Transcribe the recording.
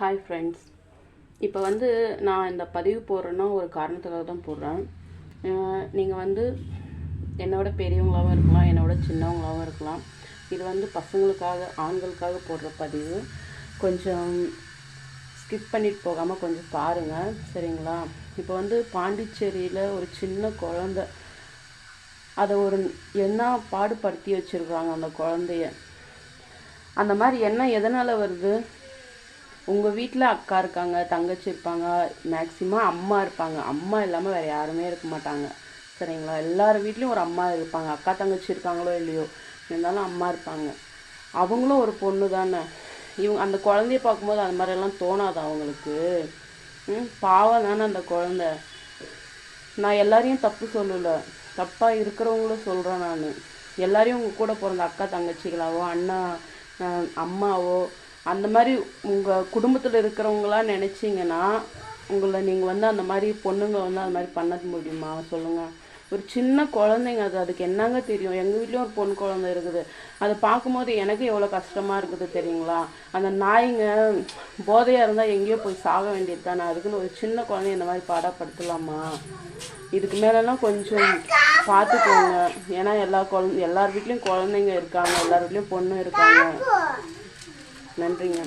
Hi friends இப்போ வந்து நான் இந்த பதிவு போடுறேன்னா ஒரு காரணத்துக்காக தான் போடுறேன். நீங்கள் வந்து என்னோட பெரியவங்களாகவும் இருக்கலாம் என்னோட சின்னவங்களாகவும் இருக்கலாம். இது வந்து பசங்களுக்காக ஆண்களுக்காக போடுற பதிவு. கொஞ்சம் ஸ்கிப் பண்ணிட்டு போகாமல் கொஞ்சம் பாருங்கள் சரிங்களா? இப்போ வந்து பாண்டிச்சேரியில் ஒரு சின்ன குழந்த. அதை ஒரு என்ன பாடுபடுத்தி வச்சுருக்காங்க அந்த குழந்தைய? அந்த மாதிரி என்ன எதனால் வருது? உங்கள் வீட்டில் அக்கா இருக்காங்க தங்கச்சி இருப்பாங்க மேக்ஸிமம் அம்மா இருப்பாங்க. அம்மா இல்லாமல் வேறு யாருமே இருக்க மாட்டாங்க. சரிங்களா? எல்லார் வீட்லேயும் ஒரு அம்மா இருப்பாங்க. அக்கா தங்கச்சி இருக்காங்களோ இல்லையோ இருந்தாலும் அம்மா இருப்பாங்க. அவங்களும் ஒரு பொண்ணு தானே. இவங்க அந்த குழந்தைய பார்க்கும்போது அந்த மாதிரியெல்லாம் தோணாது அவங்களுக்கு? ம் பாவம் தானே அந்த குழந்த. நான் எல்லாரையும் தப்பு சொல்லலை. தப்பாக இருக்கிறவங்களும் சொல்கிறேன் நான். எல்லாரையும் உங்கள் கூட பிறந்த அக்கா தங்கச்சிகளாவோ அண்ணா அம்மாவோ அந்த மாதிரி உங்கள் குடும்பத்தில் இருக்கிறவங்களா நினச்சிங்கன்னா உங்களை நீங்கள் வந்து அந்த மாதிரி பொண்ணுங்க வந்து அந்த மாதிரி பண்ண முடியுமா? சொல்லுங்கள் ஒரு சின்ன குழந்தைங்க அது அதுக்கு என்னங்க தெரியும்? எங்கள் வீட்லேயும் ஒரு பொண்ணு குழந்தை இருக்குது. அதை பார்க்கும்போது எனக்கு எவ்வளோ கஷ்டமாக இருக்குது தெரியுங்களா? அந்த நாய்ங்க போதையாக இருந்தால் எங்கேயோ போய் சாக வேண்டியது தானே? அதுக்குன்னு ஒரு சின்ன குழந்தைய இந்த மாதிரி பாடப்படுத்தலாமா? இதுக்கு மேலெல்லாம் கொஞ்சம் பார்த்துக்கோங்க. ஏன்னா எல்லா குழந்தை எல்லார் வீட்லேயும் குழந்தைங்க இருக்காங்க எல்லார் வீட்லேயும் பொண்ணு இருக்காங்க. நன்றிங்க.